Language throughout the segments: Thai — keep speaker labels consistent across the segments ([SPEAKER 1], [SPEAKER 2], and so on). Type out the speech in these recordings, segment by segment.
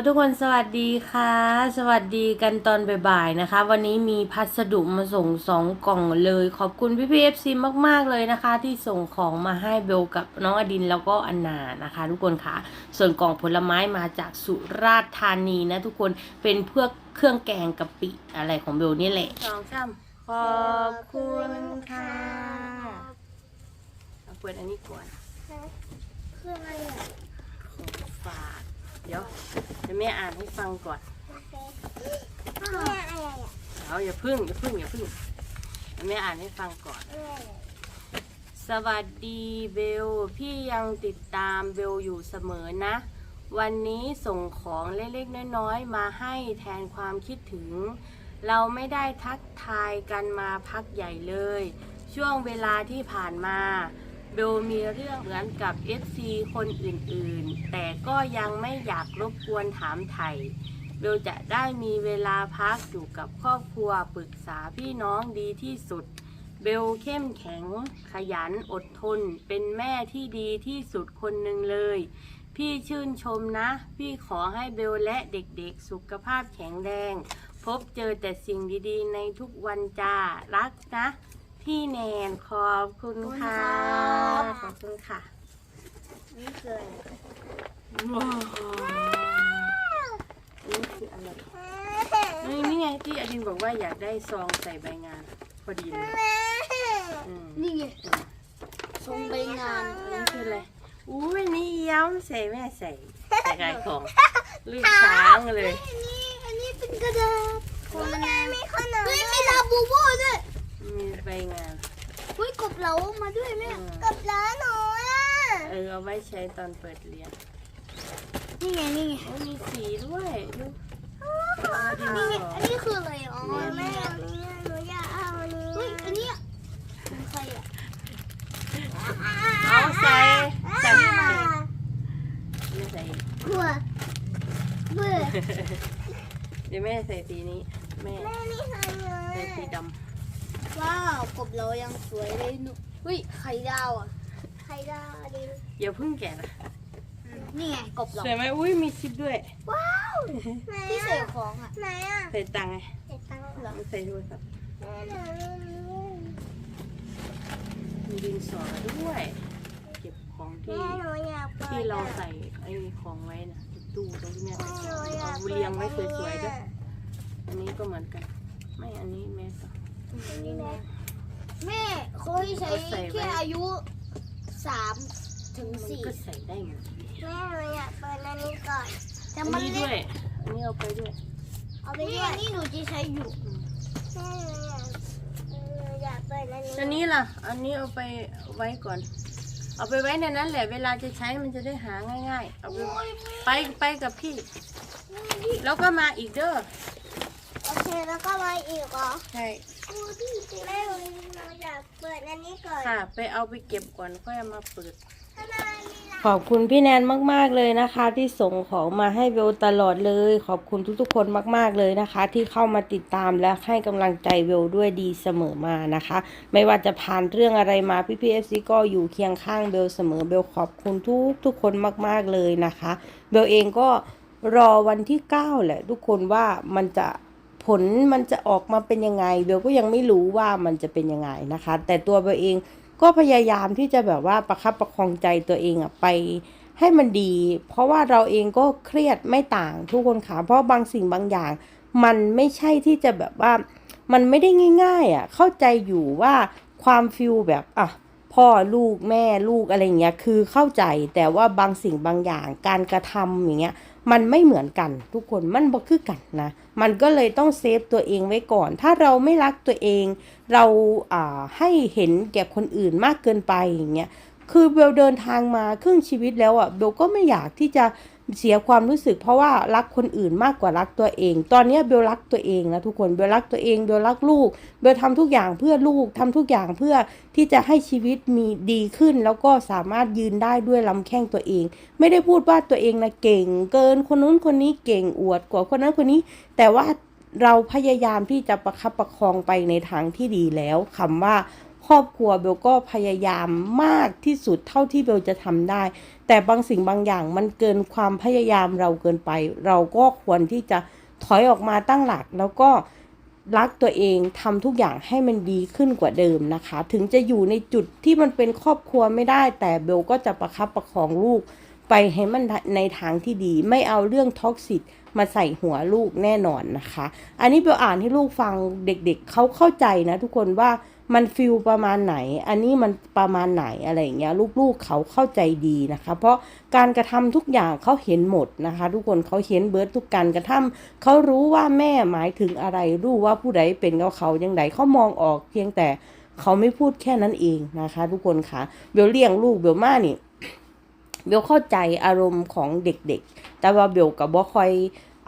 [SPEAKER 1] ฮัลโหลทุกคนสวัสดีค่ะ สวัสดีกันตอนบ่ายๆนะคะ วันนี้มีพัสดุมาส่งสองกล่องเลย ขอบคุณพี่พีเอฟซีมากๆเลยนะคะ ที่ส่งของมาให้เบลกับน้องอดินแล้วก็อันนานะคะ ทุกคนค่ะ ส่วนกล่องผลไม้มาจากสุราษฎร์ธานีนะทุกคนเป็นเพื่อเครื่องแกงกะปิอะไรของเบลนี่แหละสองสามขอบคุณค่ะเอาเปิดอันนี้ก่อน
[SPEAKER 2] คืออะไรอะ
[SPEAKER 1] ของฝาก เดี๋ยวเดี๋ยวแม่อ่านให้ฟังก่อน
[SPEAKER 2] แม่อะไรอะ
[SPEAKER 1] เอาอย่าพึ่งอย่าพึ่งอย่าพึ่งเดี๋ยวแม่อ่านให้ฟังก่อน
[SPEAKER 2] แม่
[SPEAKER 1] สวัสดีเบล พี่ยังติดตามเบลอยู่เสมอนะ วันนี้ส่งของเล็กๆน้อยๆมาให้แทนความคิดถึง เราไม่ได้ทักทายกันมาพักใหญ่เลย ช่วงเวลาที่ผ่านมา เบลมีเรื่องเหมือนกับ FC คนอื่นๆ แต่ก็ยังไม่อยากรบกวนถามไถ่เบลจะได้มีเวลาพักอยู่กับครอบครัวปรึกษาพี่น้องดีที่สุด เบลเข้มแข็ง ขยันอดทน เป็นแม่ที่ดีที่สุดคนหนึ่งเลย พี่ชื่นชมนะ พี่ขอให้เบลและเด็กๆ สุขภาพแข็งแรง พบเจอแต่สิ่งดีๆ ในทุกวันจ้ารักนะ พี่แนนขอบคุณค่ะ ขอบคุณค่ะ
[SPEAKER 2] นี่คืออะไร
[SPEAKER 1] ว้าวนี่คืออะไรนี่นี่ไงที่อดินบอกว่าอยากได้ซองใส่ใบงาน พอดีเลย
[SPEAKER 2] แม่
[SPEAKER 1] อืม
[SPEAKER 2] นี่ไงทรงใบงาน
[SPEAKER 1] นี่คืออะไรอุ้ยนี่ย้อมใส่แม่ใส่ใส่ขายของลูกช้างเลย
[SPEAKER 2] อันนี้อันนี้เป็นกระดาษคนละงานมีขนมเฮ้ยมีลาบูบูด้วย
[SPEAKER 1] มีใบงาน
[SPEAKER 2] เฮ้ยกบเหลามาด้วยแม่
[SPEAKER 1] อืม
[SPEAKER 2] กบเหลาหนูอะ
[SPEAKER 1] เออเอาไว้ใช้ตอนเปิดเรียน
[SPEAKER 2] นี่ไงนี่ไง
[SPEAKER 1] โอ้มีสีด้วยดู
[SPEAKER 2] นี่ไงอันนี้คืออะไรอ๋อแม่เอานี้หนูอยากเอาอันนี้เฮ้ยอันนี้เป็นใครอะ
[SPEAKER 1] เอาใส่ใส่ให้ใส่ไม่ใส่
[SPEAKER 2] เบื่อเบื่อ
[SPEAKER 1] เดี๋ยวแม่ใส่สีนี้แม่
[SPEAKER 2] แม่นี่ใคร
[SPEAKER 1] ใส่สีด
[SPEAKER 2] ว้าวกบเรายังสวยเลยหนูเฮ้ยไข่ดาวอะไข่ดาวดิำ
[SPEAKER 1] อย่าเพิ่งแกะนะ
[SPEAKER 2] นี่ไงกบเรา
[SPEAKER 1] สวยไหมอุ้ยมีซิปด้วย
[SPEAKER 2] ว้าวที่ใส่ของอะไหนอะ
[SPEAKER 1] ใส่ตังค์ไง
[SPEAKER 2] ใส่ตังค์เหรอ
[SPEAKER 1] ใส่โทรศัพท์มีดินสอด้วย เก็บของที่
[SPEAKER 2] แม่หนูอยาก
[SPEAKER 1] ที่เราใส่ไอ้ของไว้นะตู้ตรงที่แม่ใส่ของเอาเรียงไว้สวยๆด้วยอันนี้ก็เหมือนกัน ไม่อันนี้แม่ต่อ
[SPEAKER 2] แม่เขาให้ใช้
[SPEAKER 1] เอาใส่ไว้
[SPEAKER 2] แค่อายุสามถึง
[SPEAKER 1] มัน
[SPEAKER 2] สี่
[SPEAKER 1] ก็ใส่ได้หมด
[SPEAKER 2] แม่หนูอยากเปิดอันนี้ก่อนแต่
[SPEAKER 1] อัน
[SPEAKER 2] มัน
[SPEAKER 1] นี้
[SPEAKER 2] เล็
[SPEAKER 1] ด้วย
[SPEAKER 2] ก
[SPEAKER 1] อันนี้เอาไปด้วย
[SPEAKER 2] เอาไปด้วยนี่หนูจะใช้อยู่แม่หนูอยากเปิดอันนี้
[SPEAKER 1] อันนี้ล่ะ อันนี้เอาไปไว้ก่อน เอาไปไว้ในนั้นแหละ เวลาจะใช้มันจะได้หาง่าย ๆ เอาไปไปไปกับพี่ แล้วก็มาอีกเด้อ
[SPEAKER 2] โอเคแล้วก็มาอีกเหรอ
[SPEAKER 1] ใช่
[SPEAKER 2] แม่หนูอยากเปิดอันนี้ก่อน
[SPEAKER 1] ค่ะ ไปเอาไปเก็บก่อนค่อยเอามาเปิด
[SPEAKER 2] ทำไมมีหลาย
[SPEAKER 1] ขอบคุณพี่แนนมาก ๆ เลยนะคะ ที่ส่งของมาให้เบลตลอดเลย ขอบคุณทุกๆ คนมาก ๆ เลยนะคะ ที่เข้ามาติดตามและให้กำลังใจเบลด้วยดีเสมอมานะคะ ไม่ว่าจะผ่านเรื่องอะไรมาพี่พีเอฟซีก็อยู่เคียงข้างเบลเสมอเบลขอบคุณทุกทุกๆคนมาก ๆ เลยนะคะ เบลเองก็รอวันที่ 9 แหละทุกคนว่ามันจะ ผลมันจะออกมาเป็นยังไงเบลก็ยังไม่รู้ว่ามันจะเป็นยังไงนะคะ แต่ตัวเบลเองก็พยายามที่จะแบบว่าประคับประคองใจตัวเองอะไปให้มันดี เพราะว่าเราเองก็เครียดไม่ต่างทุกคนค่ะเพราะบางสิ่งบางอย่าง มันไม่ใช่ที่จะแบบว่ามันไม่ได้ง่าย ๆอะเข้าใจอยู่ว่าความฟิลแบบอะพ่อลูกแม่ลูกอะไรเงี้ยคือเข้าใจแต่ว่าบางสิ่งบางอย่างการกระทำอย่างเงี้ย มันไม่เหมือนกันทุกคนมันบ่คือกันนะ มันก็เลยต้องเซฟตัวเองไว้ก่อน ถ้าเราไม่รักตัวเอง เราอ่าให้เห็นแก่คนอื่นมากเกินไปอย่างเงี้ยคือเบลเดินทางมาครึ่งชีวิตแล้วอะเบลก็ไม่อยากที่จะ เสียความรู้สึกเพราะว่ารักคนอื่นมากกว่ารักตัวเอง ตอนนี้เบลรักตัวเองนะทุกคนเบลรักตัวเองเบลรักลูกเบลทำทุกอย่างเพื่อลูกทำทุกอย่างเพื่อที่จะให้ชีวิตมีดีขึ้น แล้วก็สามารถยืนได้ด้วยลำแข้งตัวเอง ไม่ได้พูดว่าตัวเองนะเก่ง เกินคนนู้นคนนี้เก่งอวดกว่าคนนั้นคนนี้ แต่ว่าเราพยายามที่จะประคับประคองไปในทางที่ดีแล้วคำว่าครอบครัวเบลก็พยายามมากที่สุดเท่าที่เบลจะทำได้ แต่บางสิ่งบางอย่างมันเกินความพยายามเราเกินไป เราก็ควรที่จะถอยออกมาตั้งหลัก แล้วก็รักตัวเองทำทุกอย่างให้มันดีขึ้นกว่าเดิมนะคะ ถึงจะอยู่ในจุดที่มันเป็นครอบครัวไม่ได้ แต่เบลก็จะประคับประคองลูก ไปให้มันในทางที่ดี ไม่เอาเรื่องท็อกซิตมาใส่หัวลูกแน่นอนนะคะ อันนี้เบลอ่านให้ลูกฟังเด็กๆเขาเข้าใจนะทุกคนว่า มันฟิลประมาณไหน อันนี้มันประมาณไหนอะไรอย่างเงี้ยลูกๆเขาเข้าใจดีนะคะ เพราะการกระทำทุกอย่างเขาเห็นหมดนะคะ ทุกคนเขาเห็นเบิร์ดทุกการกระทำเขารู้ว่าแม่หมายถึงอะไรรู้ว่าผู้ใดเป็นกับเขาอย่างไรเขามองออกเพียงแต่เขาไม่พูดแค่นั้นเองนะคะ ทุกคนค่ะเบลเลี้ยงลูกเบลมานี่เบลเข้าใจอารมณ์ของเด็กๆ แต่ว่าเบลกับบ่คอย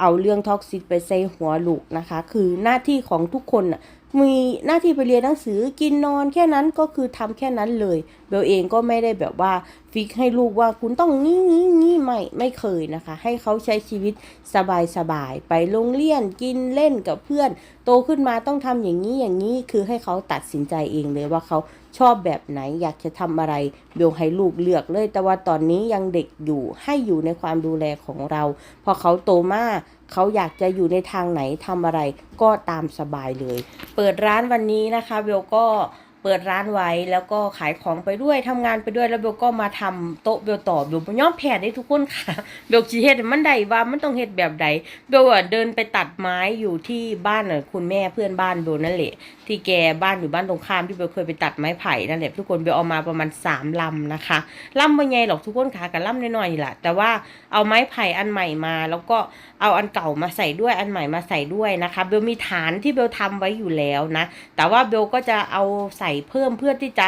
[SPEAKER 1] เอาเรื่องท็อกซิกไปใส่หัวลูกนะคะ คือหน้าที่ของทุกคนน่ะ มีหน้าที่ไปเรียนหนังสือกินนอนแค่นั้นก็คือทำแค่นั้นเลยเบลเองก็ไม่ได้แบบว่าฟิกให้ลูกว่าคุณต้องงี้งี้งี้ไม่ไม่เคยนะคะ ให้เขาใช้ชีวิตสบายสบายไปโรงเรียนกินเล่นกับเพื่อน โตขึ้นมาต้องทำอย่างนี้อย่างนี้คือให้เขาตัดสินใจเองเลยว่าเขา ชอบแบบไหนอยากจะทำอะไรเบลให้ลูกเลือกเลย แต่ว่าตอนนี้ยังเด็กอยู่ให้อยู่ในความดูแลของเรา พอเขาโตมากเขาอยากจะอยู่ในทางไหนทำอะไร ก็ตามสบายเลย เปิดร้านวันนี้นะคะเบลก็เปิดร้านไว้แล้วก็ขายของไปด้วยทำงานไปด้วยแล้วเบลก็มาทำโต๊ะเบลต่อเบลบ่ยอมแพ้ได้ทุกคนค่ะเบลสิเฮ็ดมันได้ว่ามันต้องเฮ็ดแบบใดเบลเดินไปตัดไม้อยู่ที่บ้านคุณแม่เพื่อนบ้านเบลนั่นแหละที่แกบ้านอยู่บ้านตรงข้ามที่เบลเคยไปตัดไม้ไผ่นั่นแหละทุกคนเบลเอามาประมาณสามลำนะคะลำไม่ใหญ่หรอกทุกคนค่ะกับลำน้อยๆนี่แหละแต่ว่าเอาไม้ไผ่อันใหม่มา แล้วก็เอาอันเก่ามาใส่ด้วยอันใหม่มาใส่ด้วยนะคะเบลมีฐานที่เบลทำไว้อยู่แล้วนะแต่ว่าเบลก็จะเอาใส่เพิ่มเพื่อที่จะ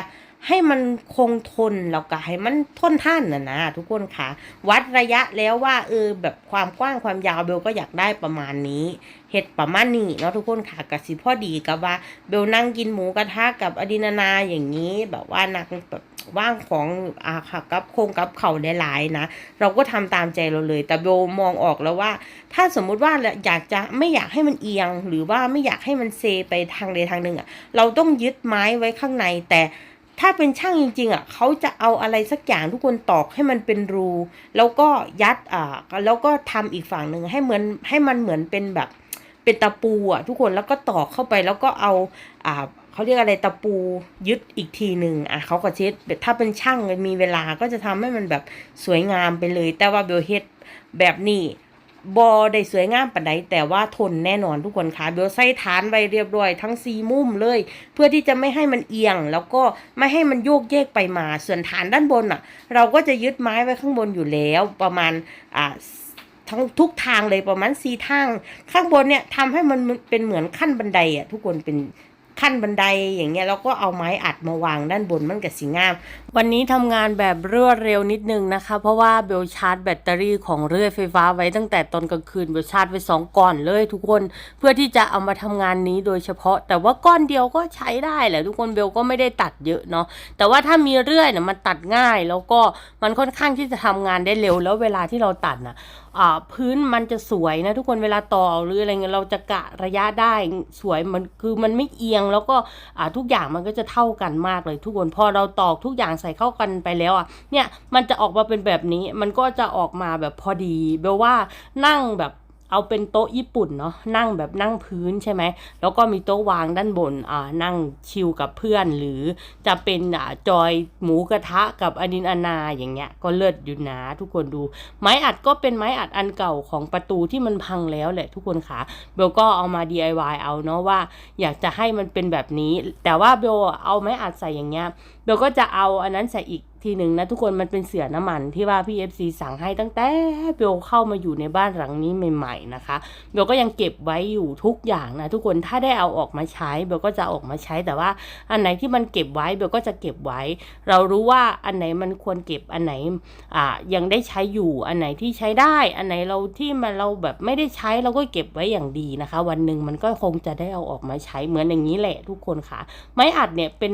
[SPEAKER 1] ให้มันคงทนแล้วก็ให้มันทนท่านนะนะทุกคนค่ะ วัดระยะแล้วว่าเออแบบความกว้างความยาวเบลก็อยากได้ประมาณนี้เห็ดประมาณนี้เนาะทุกคนค่ะกับสิพ่อดีกับว่าเบลนั่งกินหมูกระทะกับอดินานาอย่างนี้ แบบว่านักแบบว่างของอาค่ะกับโครงกับเข่าหลายๆนะ เราก็ทำตามใจเราเลย แต่เบลมองออกแล้วว่า ถ้าสมมุติว่าอยากจะไม่อยากให้มันเอียง หรือว่าไม่อยากให้มันเซไปทางใดทางหนึ่งอะเราต้องยึดไม้ไว้ข้างในแต่ ถ้าเป็นช่างจริงๆอะเขาจะเอาอะไรสักอย่างทุกคนตอกให้มันเป็นรู แล้วก็ยัดอ่าแล้วก็ทำอีกฝั่งหนึ่งให้เหมือนให้มันเหมือนเป็นแบบเป็นตะปูอะทุกคนแล้วก็ตอกเข้าไปแล้วก็เอาอ่าเขาเรียกอะไรตะปูยึดอีกทีหนึ่งอะเขาก็เช็ดถ้าเป็นช่างมีเวลาก็จะทำให้มันแบบสวยงามไปเลย แต่ว่าเบลเฮดแบบนี้ บอได้สวยงามปานใดแต่ว่าทนแน่นอนทุกคนค่ะเบลใส่ฐานไว้เรียบร้อยทั้งซีมุมเลย เพื่อที่จะไม่ให้มันเอียง แล้วก็ไม่ให้มันโยกเยกไปมา ส่วนฐานด้านบนอะ เราก็จะยึดไม้ไว้ข้างบนอยู่แล้วประมาณอ่าทั้งทุกทางเลยประมาณสี่ทาง ข้างบนเนี่ยทำให้มันเป็นเหมือนขั้นบันไดอะทุกคนเป็น ขั้นบันไดอย่างเงี้ยแล้วก็เอาไม้อัดมาวางด้านบนมันก็สิงาม วันนี้ทำงานแบบรวดเร็วนิดนึงนะคะ เพราะว่าเบลชาร์จแบตเตอรี่ของเรื่อยไฟฟ้าไว้ตั้งแต่ตอนกลางคืนเบลชาร์จไว้สองก้อนเลยทุกคนเพื่อที่จะเอามาทำงานนี้โดยเฉพาะ แต่ว่าก้อนเดียวก็ใช้ได้แหละทุกคนเบลก็ไม่ได้ตัดเยอะเนาะแต่ว่าถ้ามีเรื่อยเนี่ยมันตัดง่ายแล้วก็มันค่อนข้างที่จะทำงานได้เร็วแล้วเวลาที่เราตัดน่ะอ่า พื้นมันจะสวยนะทุกคนเวลาต่อหรืออะไรเงี้ยเราจะกะระยะได้สวยมันคือมันไม่เอียงแล้วก็ทุกอย่างมันก็จะเท่ากันมากเลยทุกคนพอเราตอกทุกอย่างใส่เข้ากันไปแล้วอะเนี่ยมันจะออกมาเป็นแบบนี้มันก็จะออกมาแบบพอดีเบลว่านั่งแบบ เอาเป็นโต๊ะญี่ปุ่นเนาะนั่งแบบนั่งพื้นใช่ไหมแล้วก็มีโต๊ะวางด้านบนอ่านั่งชิลกับเพื่อน หรือจะเป็นอ่าจอยหมูกระทะกับอดินอนาอย่างเงี้ย ก็เลิศอยู่นะทุกคนดู ไม้อัดก็เป็นไม้อัดอันเก่าของประตูที่มันพังแล้วแหละทุกคนค่ะเบลก็เอามา DIY เอาเนาะว่า อยากจะให้มันเป็นแบบนี้ แต่ว่าเบลเอาไม้อัดใส่อย่างเงี้ย เบลก็จะเอาอันนั้นใส่อีกทีหนึ่งนะทุกคนมันเป็นเสือน้ำมันที่ว่าพี่ FC สั่งให้ตั้งแต่เบลเข้ามาอยู่ในบ้านหลังนี้ใหม่ ๆนะคะเบลก็ยังเก็บไว้อยู่ทุกอย่างนะทุกคนถ้าได้เอาออกมาใช้เบลก็จะอออกมาใช้แต่ว่า อันไหนที่มันเก็บไว้เบลก็จะเก็บไว้ เรารู้ว่าอันไหนมันควรเก็บอันไหนอ่ายังได้ใช้อยู่อันไหนที่ใช้ได้ อันไหนเราที่มันเราแบบไม่ได้ใช้เราก็เก็บไว้อย่างดีนะคะ วันหนึ่งมันก็คงจะได้เอาออกมาใช้เหมือนอย่างนี้แหละทุกคนค่ะ ไม้อัดเนี่ยเป็น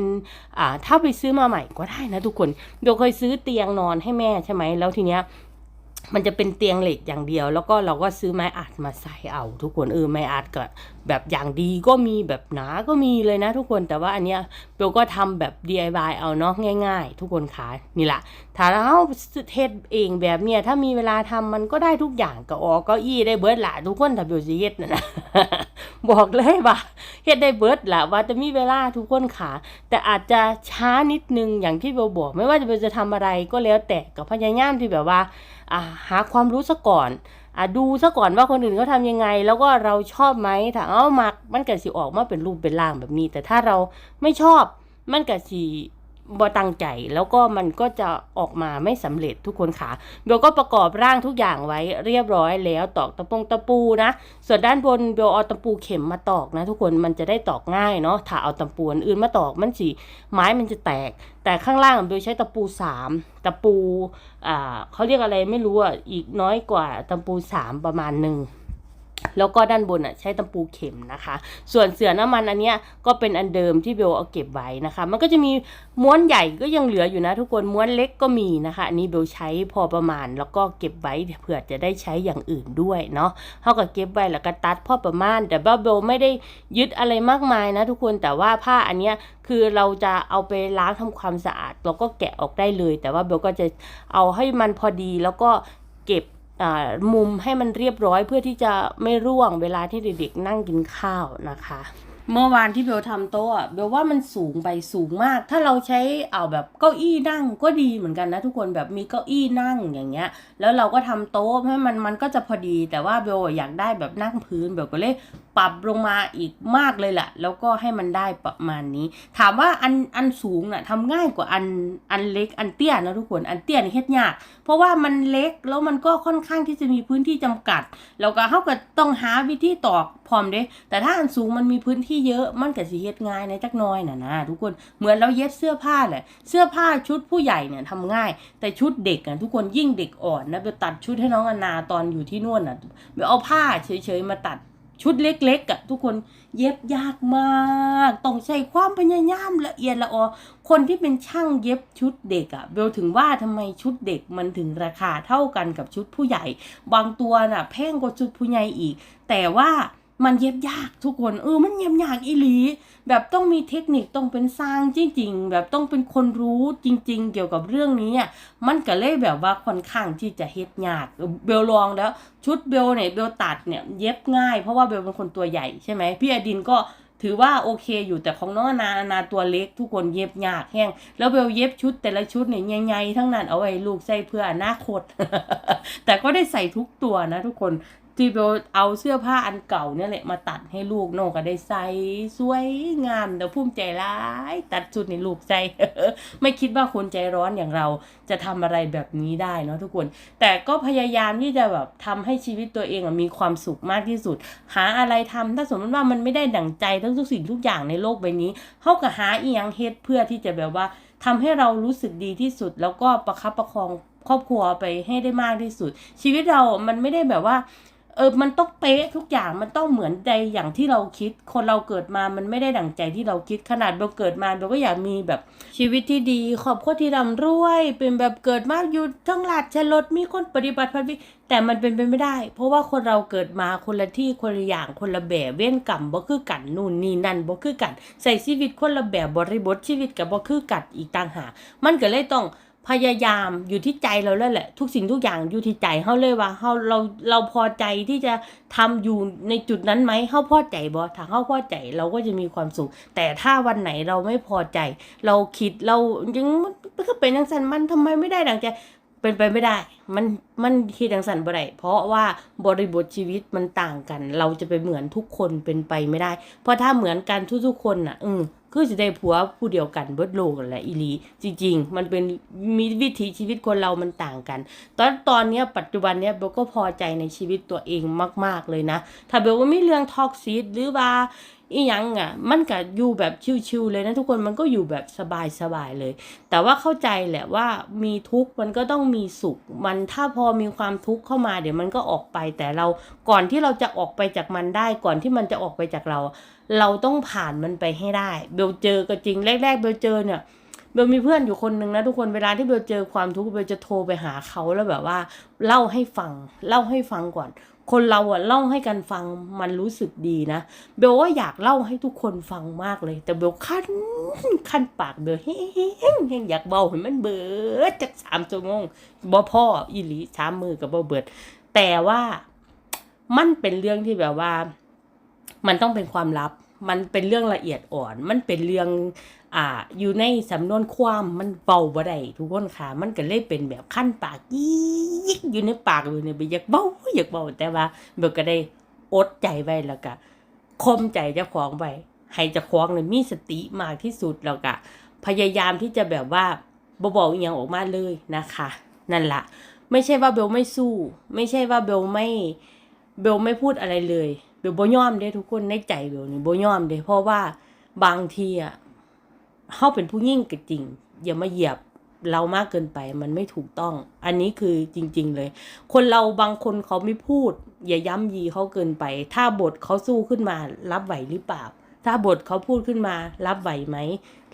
[SPEAKER 1] อ่าถ้าไปซื้อมาใหม่ก็ได้นะทุกคนเดี๋ยวเคยซื้อเตียงนอนให้แม่ใช่ไหมแล้วทีเนี้ย มันจะเป็นเตียงเหล็กอย่างเดียว แล้วก็เราก็ซื้อไม้อัดมาใส่เอาทุกคนเออไม้อัดก็แบบอย่างดีก็มีแบบหนาก็มีเลยนะทุกคนแต่ว่าอันเนี้ยเบลก็ทำแบบ DIY เอาเนาะง่าย ๆ ทุกคนคะนี่แหละถ้าเราเทศเองแบบเนี้ยถ้ามีเวลาทำมันก็ได้ทุกอย่างก็ออกก็อี้ได้เบิร์ดละทุกคนถ้าเบลสิเฮ็ดนะนะบอกเลยว่าเฮ็ดได้เบิร์ดละว่าจะมีเวลาทุกคนขาแต่อาจจะช้านิดนึงอย่างที่เบลบอก ไม่ว่าจะเบลจะทำอะไรก็แล้วแต่กับพยายามที่แบบว่า หาความรู้ซะก่อนอ่าดูซะก่อนว่าคนอื่นเขาทำยังไง แล้วก็เราชอบไหมถ้าเอามักมันก็สิออกมาเป็นรูปเป็นร่างแบบนี้ แต่ถ้าเราไม่ชอบมันก็สิ บ่ตั้งใจแล้วก็มันก็จะออกมาไม่สำเร็จทุกคนค่ะเบลก็ประกอบร่างทุกอย่างไว้เรียบร้อยแล้วตอกตะปงตะปูนะ ส่วนด้านบนเบลเอาตะปูเข็มมาตอกนะ ทุกคนมันจะได้ตอกง่ายเนาะถ้าเอาตะปูอื่นมาตอกมันสิไม้มันจะแตก แต่ข้างล่างเบลใช้ตะปูสามตะปูอ่าเขาเรียกอะไรไม่รู้อะอีกน้อยกว่าตะปูสามประมาณหนึ่ง แล้วก็ด้านบนอะใช้ตะปูเข็มนะคะ ส่วนเสือน้ำมันอันเนี้ยก็เป็นอันเดิมที่เบลเอาเก็บไว้นะคะ มันก็จะมีม้วนใหญ่ก็ยังเหลืออยู่นะ ทุกคนม้วนเล็กก็มีนะคะอันนี้เบลใช้พอประมาณ แล้วก็เก็บไว้เผื่อจะได้ใช้อย่างอื่นด้วยเนาะเขาก็เก็บไว้แล้วก็ตัดพอประมาณ แต่ว่าเบลไม่ได้ยึดอะไรมากมายนะทุกคนแต่ว่าผ้าอันเนี้ยคือเราจะเอาไปล้างทำความสะอาดเราก็แกะออกได้เลย แต่ว่าเบลก็จะเอาให้มันพอดีแล้วก็เก็บ มุมให้มันเรียบร้อยเพื่อที่จะไม่ร่วงเวลาที่เด็กๆนั่งกินข้าวนะคะ เมื่อวานที่เบลทำโต๊ะอะเบลว่ามันสูงไปสูงมาก ถ้าเราใช้เอาแบบเก้าอี้นั่งก็ดีเหมือนกันนะทุกคนแบบมีเก้าอี้นั่งอย่างเงี้ย แล้วเราก็ทำโต๊ะให้มันมันก็จะพอดี แต่ว่าเบลอยากได้แบบนั่งพื้นเบลก็เลยปรับลงมาอีกมากเลยแหละแล้วก็ให้มันได้ประมาณนี้ ถามว่าอันอันสูงน่ะทำง่ายกว่าอันอันเล็กอันเตี้ยนะทุกคนอันเตี้ยนี่เฮ็ดยาก เพราะว่ามันเล็กแล้วมันก็ค่อนข้างที่จะมีพื้นที่จำกัด แล้วก็เขาก็ต้องหาวิธีตอก พร้อมเด้แต่ถ้าอันสูงมันมีพื้นที่เยอะมันก็สิเฮ็ดง่ายในจักน้อยน่ะนะทุกคนเหมือนเราเย็บเสื้อผ้าแหละเสื้อผ้าชุดผู้ใหญ่เนี่ยทำง่าย แต่ชุดเด็กอะทุกคนยิ่งเด็กอ่อนนะไปตัดชุดให้น้องอนาตอนอยู่ที่นู่นอะไปเอาผ้าเฉยๆมาตัดชุดเล็กๆอะทุกคนเย็บยากมาก ต้องใช้ความพยายามละเอียดละออคนที่เป็นช่างเย็บชุดเด็กอะ่ะเบลถึงว่าทำไมชุดเด็กมันถึงราคาเท่ากันกับชุดผู้ใหญ่ บางตัวน่ะแพงกว่าชุดผู้ใหญ่อีก แต่ว่า มันเย็บยากทุกคน เออ มันเย็บยากอีหลี แบบต้องมีเทคนิคต้องเป็นสร้างจริง ๆ แบบต้องเป็นคนรู้จริง ๆ เกี่ยวกับเรื่องนี้อะมันก็เลยแบบว่าค่อนข้างที่จะเฮ็ดยากเบลลองแล้วชุดเบลเนี่ยเบลตัดเนี่ยเย็บง่ายเพราะว่าเบลเป็นคนตัวใหญ่ใช่ไหมพี่อดินก็ถือว่าโอเคอยู่แต่ของน้องอนาอนาตัวเล็กทุกคนเย็บยากแห้ง แล้วเบลเย็บชุดแต่ละชุดเนี่ยใหญ่ๆทั้งนั้นเอาไว้ลูกใส่เพื่ออนาคต แต่ก็ได้ใส่ทุกตัวนะทุกคน ที่เบลเอาเสื้อผ้าอันเก่าเนี่ยแหละมาตัดให้ลูกโนก็ได้ใส่สวยงามเดี๋ยวภูมิใจร้ายตัดชุดในลูกใส่ไม่คิดว่าคนใจร้อนอย่างเราจะทำอะไรแบบนี้ได้เนาะทุกคน แต่ก็พยายามที่จะแบบทำให้ชีวิตตัวเองมีความสุขมากที่สุด หาอะไรทำถ้าสมมติว่ามันไม่ได้ดั่งใจทั้งทุกสิ่งทุกอย่างในโลกใบนี้เขาก็หาเอียงเฮ็ดเพื่อที่จะแบบว่าทำให้เรารู้สึกดีที่สุด แล้วก็ประคับประคองครอบครัวไปให้ได้มากที่สุด ชีวิตเรามันไม่ได้แบบว่า ออมันต้องเป๊ะทุกอย่างมันต้องเหมือนใจอย่างที่เราคิด คนเราเกิดมามันไม่ได้ดั่งใจที่เราคิดขนาดเราเกิดมาเราก็อยากมีแบบชีวิตที่ดีครอบครัวที่ร่ำรวย เป็นแบบเกิดมาอยู่ทั้งหลาดชนรถมีคนปฏิบัติพันวิแต่มันเป็นไปไม่ได้ เพราะว่าคนเราเกิดมาคนละที่คนละอย่างคนละแบบเว้นกรรมบ่คือกันนู่นนี่นั่นบ่คือกัน ใส่ชีวิตคนละแบบบริบทชีวิตกับบ่คือกันอีกต่างหากมันก็เลยต้อง พยายามอยู่ที่ใจเราแล้วแหละ ทุกสิ่งทุกอย่างอยู่ที่ใจเขาเลยว่าเขาเราเราพอใจที่จะทำอยู่ในจุดนั้นไหมเขาพอใจบ่ถ้าเขาพอใจเราก็จะมีความสุข แต่ถ้าวันไหนเราไม่พอใจ เราคิดเรายังมันก็เป็นจังสันมันทำไมไม่ได้ดังใจเป็นไปไม่ได้ มัน มันคิดดังสันบ่ได้เพราะว่าบริบทชีวิตมันต่างกัน เราจะไปเหมือนทุกคนเป็นไปไม่ได้ เพราะถ้าเหมือนกันทุกๆคนน่ะ อืม คือจะได้ผัวผู้เดียวกันเบิดโลกแหละอีลีจริง ๆ มันเป็นมีวิถีชีวิตคนเรามันต่างกัน ตอนตอนเนี้ยปัจจุบันเนี้ยเบลก็พอใจในชีวิตตัวเองมาก ๆเลยนะ ถ้าเบลว่าไม่เรื่องท็อกซิหรือว่าอีหยังอะ มันก็อยู่แบบชิวๆเลยนะทุกคนมันก็อยู่แบบสบายๆเลย แต่ว่าเข้าใจแหละว่ามีทุกข์มันก็ต้องมีสุข มันถ้าพอมีความทุกข์เข้ามาเดี๋ยวมันก็ออกไปแต่เราก่อนที่เราจะออกไปจากมันได้ก่อนที่มันจะออกไปจากเรา เราต้องผ่านมันไปให้ได้ เบลเจอก็จริงแรก ๆ เบลเจอเนี่ยเบลมีเพื่อนอยู่คนหนึ่งนะทุกคนเวลาที่เบลเจอความทุกข์เบลจะโทรไปหาเขาแล้วแบบว่า เล่าให้ฟัง เล่าให้ฟังก่อน คนเราอะเล่าให้กันฟังมันรู้สึกดีนะเบลว่าอยากเล่าให้ทุกคนฟังมากเลย แต่เบลคันคันปากเบลแห้งแห้งอยากเบาให้มันเบิดจากสามชั่วโมงบ่พ่ออีหลีสามมือกับบ่เบิด แต่ว่ามันเป็นเรื่องที่แบบว่า มันต้องเป็นความลับ มันเป็นเรื่องละเอียดอ่อน มันเป็นเรื่องอ่าอยู่ในสำนวนความมันเบาบ่ได้ทุกคนค่ะ มันก็เลยเป็นแบบขั้นปากยิกอยู่ในปากอยู่ในไปอยากเบาอยากเบาแต่ว่าเบลก็ได้อดใจไว้แล้วก็คมใจเจ้าของไว้ให้เจ้าของเนี่ยมีสติมากที่สุดแล้วก็พยายามที่จะแบบว่าบบอกอย่างออกมาเลยนะคะ นั่นละไม่ใช่ว่าเบลไม่สู้ ไม่ใช่ว่าเบลไม่เบลไม่พูดอะไรเลย เบลบ่ยอมเด้ทุกคนในใจเบลนี่บ่ยอมเด้เพราะว่าบางทีอะเฮาเป็นผู้ยิ่งก็จริง อย่ามาเหยียบเรามากเกินไปมันไม่ถูกต้อง อันนี้คือจริง ๆ เลย คนเราบางคนเขาไม่พูด อย่าย้ำยีเขาเกินไป ถ้าบทเขาสู้ขึ้นมา รับไหวหรือเปล่า ถ้าบทเขาพูดขึ้นมา รับไหวไหม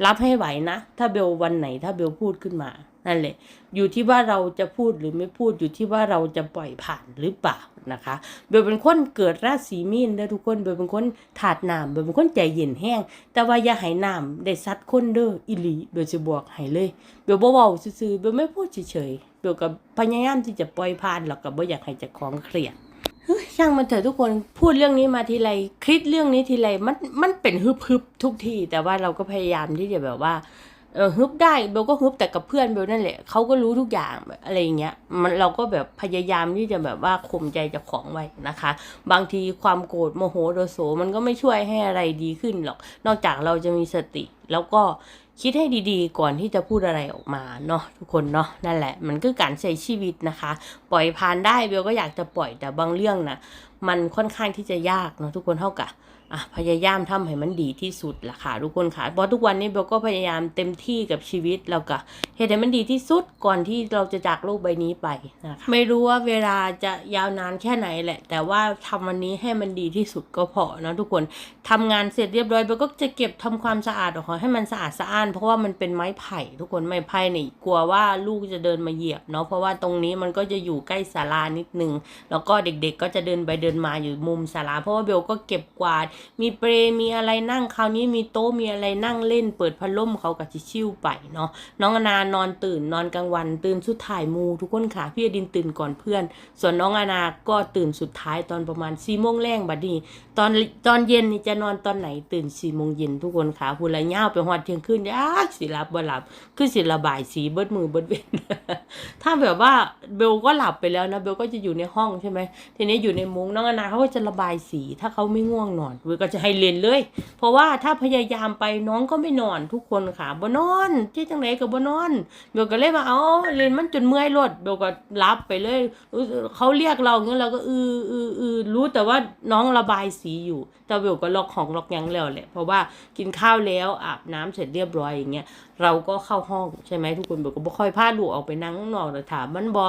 [SPEAKER 1] รับให้ไหวนะ ถ้าเบลวันไหน ถ้าเบลพูดขึ้นมา นั่นแหละ อยู่ที่ว่าเราจะพูดหรือไม่พูดอยู่ที่ว่าเราจะปล่อยผ่านหรือเปล่านะคะเบลเป็นคนเกิดราศีมีนเด้อทุกคนเบลเป็นคนถาดน้ำเบลเป็นคนใจเย็นแห้ง แต่ว่าอย่าให้น้ำได้ซัดคนเด้ออิลีเบลจะบอกให้เลยเบลเว้าซื่อๆเบลไม่พูดเฉยๆเบลก็พยายามที่จะปล่อยผ่านแล้วก็บ่อยากให้จะของเครียดช่างมันเถอะทุกคนพูดเรื่องนี้มาทีไรคิดเรื่องนี้ทีไรมันมันเป็นฮึบฮึบทุกทีแต่ว่าเราก็พยายามที่จะแบบว่า เออฮึบได้เบลก็ฮึบแต่กับเพื่อนเบลนั่นแหละเขาก็รู้ทุกอย่างอะไรอย่างเงี้ยมันเราก็แบบพยายามที่จะแบบว่าข่มใจจะของไว้นะคะ บางทีความโกรธโมโหโดโสมันก็ไม่ช่วยให้อะไรดีขึ้นหรอก นอกจากเราจะมีสติ แล้วก็คิดให้ดีๆ ก่อนที่จะพูดอะไรออกมาเนาะทุกคนเนาะนั่นแหละ มันคือการใช้ชีวิตนะคะ ปล่อยผ่านได้เบลก็อยากจะปล่อยแต่บางเรื่องนะมันค่อนข้างที่จะยากเนาะทุกคนเท่ากับ อะพยายามทำให้มันดีที่สุดล่ะค่ะทุกคนค่ะเพราะทุกวันนี้เบลก็พยายามเต็มที่กับชีวิตแล้วก็เฮ็ดให้มันดีที่สุดก่อนที่เราจะจากโลกใบนี้ไปนะคะไม่รู้ว่าเวลาจะยาวนานแค่ไหนแหละ แต่ว่าทำวันนี้ให้มันดีที่สุดก็พอเนาะทุกคนทำงานเสร็จเรียบร้อยเบลก็จะเก็บทำความสะอาดออกให้มันสะอาดสะอ้าน เพราะว่ามันเป็นไม้ไผ่ ทุกคนไม้ไผ่นี่กลัวว่าลูกจะเดินมาเหยียบเนาะเพราะว่าตรงนี้มันก็จะอยู่ใกล้ศาลานิดนึงแล้วก็เด็กๆ ก็จะเดินไปเดินมาอยู่มุมศาลาเพราะว่าเบลก็เก็บกวาดมีเปรมีอะไรนั่งคราวนี้มีโต๊ะมีอะไรนั่งเล่น เปิดพัดลมเขากับชิชิวไปเนาะน้องอนานอนตื่นนอนกลางวัน ตื่นสุดท้ายมูทุกคนค่ะพี่อดินตื่นก่อนเพื่อน ส่วนน้องอานาก็ตื่นสุดท้ายตอนประมาณสี่โมงแรงบัดนี้ตอนตอนเย็นนี่จะนอนตอนไหนตื่นสี่โมงเย็นทุกคนค่ะพูดละเง่าวไปหอดเที่ยงคืนยากสิหลับบ่หลับคือสิระบายสีเบิดมือเบิดเว้นถ้าแบบว่าเบลก็หลับไปแล้วนะเบลก็จะอยู่ในห้องใช่ไหมทีนี้อยู่ในมุ้งน้องอนาเขาก็จะระบายสี ถ้าเขาไม่ง่วงนอนเบลก็จะให้เรียนเลย เพราะว่าถ้าพยายามไปน้องก็ไม่นอนทุกคนค่ะบ่นอนที่จังไหนก็บ่นอนเบลก็เลยว่าเอาเรียนมันจนเมื่อยรถเบลก็รับไปเลยเขาเรียกเราอย่างเงี้ยเราก็อืออืออือรู้แต่ว่าน้องระบายสีอยู่แต่เบลก็ล็อกของล็อกยังแล้วแหละเพราะว่ากินข้าวแล้วอาบน้ำเสร็จเรียบร้อยอย่างเงี้ย เราก็เข้าห้องใช่ไหมทุกคนเบลก็บ่ค่อยพาลูกออกไปนั่งนอกแต่ถามมันบอ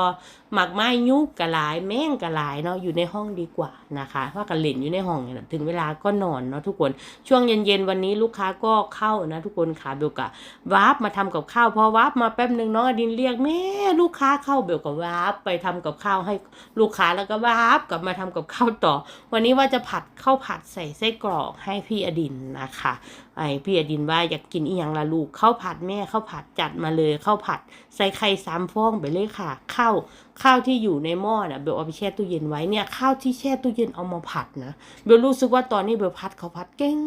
[SPEAKER 1] หมักไม้ยุกกระหลาย แม่งกระหลายเนาะอยู่ในห้องดีกว่านะคะว่ากันเล่นอยู่ในห้องเนี่ยถึงเวลาก็นอนเนาะทุกคนช่วงเย็นๆวันนี้ลูกค้าก็เข้านะทุกคนค่ะเบลกะวาร์ปมาทำกับข้าวพอวาร์ปมาแป๊บหนึ่งน้องอดินเรียกแม่ลูกค้าเข้าเบลก็วาร์ปไปทำกับข้าวให้ลูกค้าแล้วก็วาร์ปกลับมาทำกับข้าวต่อ วันนี้ว่าจะผัดข้าวผัดใส่ไส้กรอกให้พี่อดินนะคะไอพี่อดินว่าอยากกินอีหยังละลูกข้าวผัดแม่ข้าวผัดจัดมาเลยข้าวผัด ใส่ไข่สามฟองไปเลยค่ะ ข้าวข้าวที่อยู่ในหม้อน่ะเบลเอาไปแช่ตู้เย็นไว้เนี่ยข้าวที่แช่ตู้เย็นเอามาผัดนะเบลรู้สึกว่าตอนนี้เบลพัดเขาวผัดเก่ง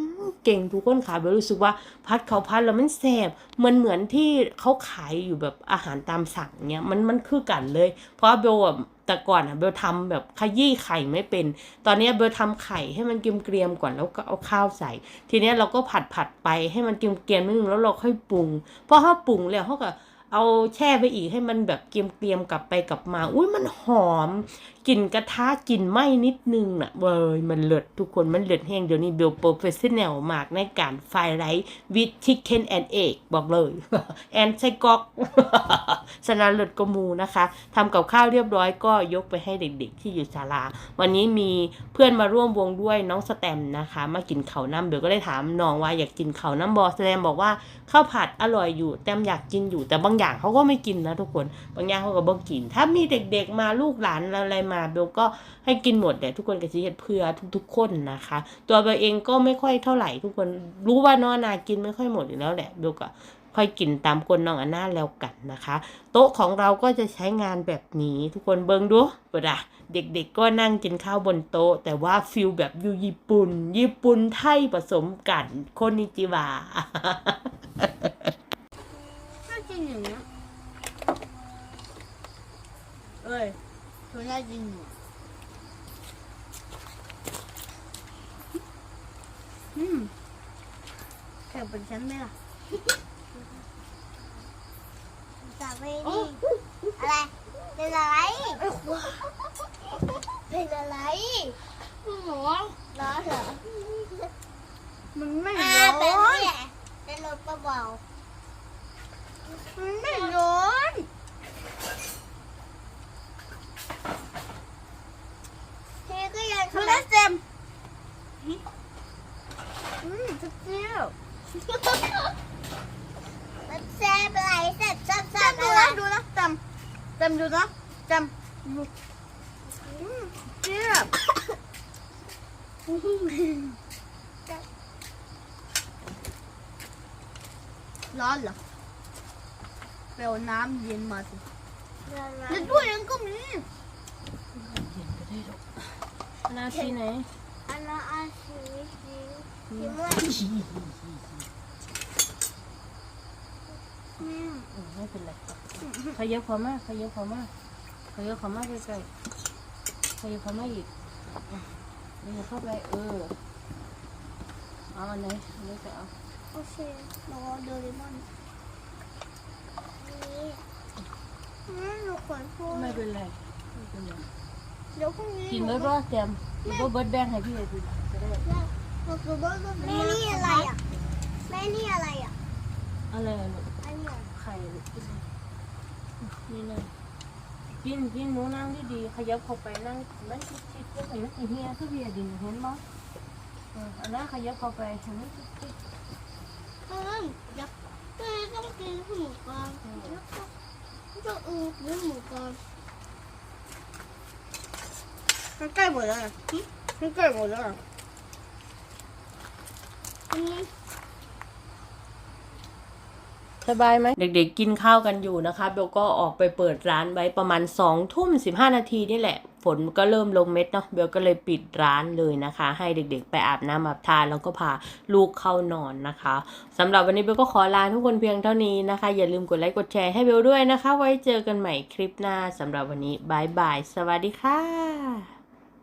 [SPEAKER 1] เก่งทุกคนค่ะเบลรู้สึกว่าพัดเขาวผัดแล้วมันแซ่บเหมือนเหมือนที่เขาขายอยู่แบบอาหารตามสั่งเนี่ยมันมันคือกันเลย เพราะว่าเบลอะแต่ก่อนอะเบลทำแบบขยี้ไข่ไม่เป็น ตอนนี้เบลทำไข่ให้มันเกรียมๆก่อนแล้วก็เอาข้าวใส่ ทีเนี้ยเราก็ผัดผัดไปให้มันเกรียมๆนิดนึงแล้วเราค่อยปรุงเพราะถ้าปรุงแล้วเขาก็ เอาแช่ไปอีกให้มันแบบเกรียมๆกลับไปกลับมา อุ้ยมันหอมกลิ่นกระทะกลิ่นไหม้นิดนึงน่ะเว้ยมันเลิศทุกคนมันเลิศแห้งเดี๋ยวนี้เบลโปรเฟชชั่นแนลมากในการไฟไรวิดชิคเก้นแอนเอกบอกเลยแอนไส้กอกสนาเลิศกมูนะคะทำกับข้าวเรียบร้อยก็ยกไปให้เด็กๆ ที่อยู่ศาลา วันนี้มีเพื่อนมาร่วมวงด้วยน้องสแตมนะคะ มากินเขาวน้ำเบลก็เลยถามน้องว่าอยากกินเขาวน้ำบอสแตมบอกว่าข้าวผัดอร่อยอยู่แตมอยากกินอยู่แต่บางอย่างเขาก็ไม่กินนะทุกคน บางอย่างเขาก็บ่กิน ถ้ามีเด็กๆมาลูกหลานอะไรมาเบลก็ให้กินหมดแต่ทุกคนก็จะเฮ็ดเพื่อทุกๆคนนะคะ ตัวเบลเองก็ไม่ค่อยเท่าไหร่ทุกคนรู้ว่าน้องนากินไม่ค่อยหมดอยู่แล้วแหละเบลก็ค่อยกินตามคนน้องอันน่าแล้วกันนะคะ โต๊ะของเราก็จะใช้งานแบบนี้ทุกคนเบิงดูเปิดอะเด็กๆก็นั่งกินข้าวบนโต๊ะ แต่ว่าฟิลแบบอยู่ญี่ปุ่น ญี่ปุ่นไทยผสมกันโคนนิจิวา
[SPEAKER 2] น่ากิน อย่างเงี้ยเอ้ยตัวน่ากินอยู่อืมแข่งเป็นฉันไหมล่ะ
[SPEAKER 3] จับไปดิอะไร เป็นอะไร เป็นอะไร
[SPEAKER 2] หรอ
[SPEAKER 3] ร้อนเหรอ
[SPEAKER 2] มันไม่
[SPEAKER 3] อ่า
[SPEAKER 2] ร้
[SPEAKER 3] เป็น
[SPEAKER 2] อน
[SPEAKER 3] นี่แหละเป็นรถเบา
[SPEAKER 2] มันไม่ร้อน
[SPEAKER 3] ๆทีก็ยัง
[SPEAKER 2] คือ
[SPEAKER 3] ทำ
[SPEAKER 2] แล้วเจมอืมจะเจียว
[SPEAKER 3] มันแซ่บอะไรแซ่บซับซับ
[SPEAKER 2] จำดู
[SPEAKER 3] อะไร
[SPEAKER 2] นะดูนะจำจำดูนะจำดูอืมเจียวร้อนเหรอไปเอาน้ำ เย็นมาสิในตู้เย็นก็มี
[SPEAKER 1] นาทีไหน
[SPEAKER 3] อันนั้นอาชีพสีสีม่วง
[SPEAKER 2] อืม
[SPEAKER 1] ไม่เป็นไรขยับเขามาขยับเขามาขยับเขามาใกล้ๆขยับเขามาอีกอะขยับเข้าไปเออเอาอันไหนอันนี้จะเอา
[SPEAKER 3] โอเครอโดเรมอนนี่อืมหนูขอโทษ
[SPEAKER 1] ไม่เป็นไรไม่เป็นไร
[SPEAKER 3] เดี๋ยวพรุ่งนี้
[SPEAKER 1] กินเบิร์ดรอดเต็มกินเบิร์ดเบิร์ดแบงให้พี่เลยพี่จะได้
[SPEAKER 3] แม่นี่อะไรอะแม่นี่อะไรอะ
[SPEAKER 1] อะไรอะลูก
[SPEAKER 3] นี่น
[SPEAKER 1] เลยกินกินหนูนั่งดีๆขยับเข้าไปนั่งมันชิดๆก็เห็นมันเฮียคือเบียดินเห็นมั้ยอันนั้นขยับเข้าไปเห็นไหมชิด
[SPEAKER 3] เพิ่มอยากแม่ต้องกินหมูกรอบแล้วก็ต้องอือกินหมูกรอบ
[SPEAKER 2] มันใกล้หมดแล้วมันใกล้หมดแล้ว
[SPEAKER 3] อันนี้
[SPEAKER 1] สบายไหมเด็กๆกินข้าวกันอยู่นะคะเบลก็ออกไปเปิดร้านไว้ประมาณ2องทุ่มสินาทีนี่แหละ ฝนก็เริ่มลงเม็ดเนาะเบลก็เลยปิดร้านเลยนะคะ ให้เด็กๆ ไปอาบน้ำอาบทานแล้วก็พาลูกเข้านอนนะคะสำหรับวันนี้เบลก็ขอลาทุกคนเพียงเท่านี้นะคะ อย่าลืมกดไลค์กดแชร์ให้เบลด้วยนะคะ ไว้เจอกันใหม่คลิปหน้าสำหรับวันนี้บายบายสวัสดีค่ะ